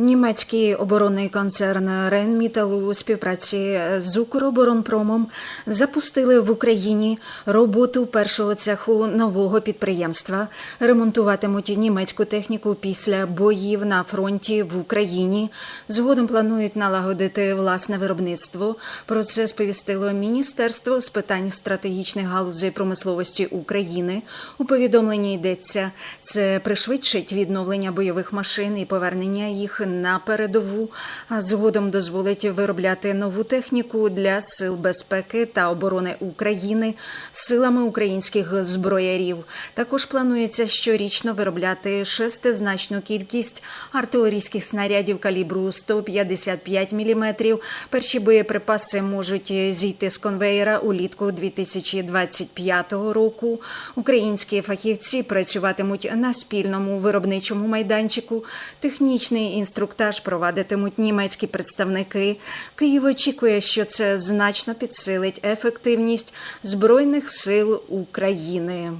Німецький оборонний концерн Ренмітал у співпраці з Укроборонпромом запустили в Україні роботу першого цеху нового підприємства. Ремонтуватимуть німецьку техніку після боїв на фронті в Україні. Згодом планують налагодити власне виробництво. Про це сповістило Міністерство з питань стратегічних галузей промисловості України. У повідомленні йдеться, це пришвидшить відновлення бойових машин і повернення їх на передову, а згодом дозволить виробляти нову техніку для сил безпеки та оборони України силами українських зброярів. Також планується щорічно виробляти шестизначну кількість артилерійських снарядів калібру 155 мм. Перші боєприпаси можуть зійти з конвеєра улітку 2025 року. Українські фахівці працюватимуть на спільному виробничому майданчику. Технічний інструктаж провадитимуть німецькі представники. Київ очікує, що це значно підсилить ефективність збройних сил України.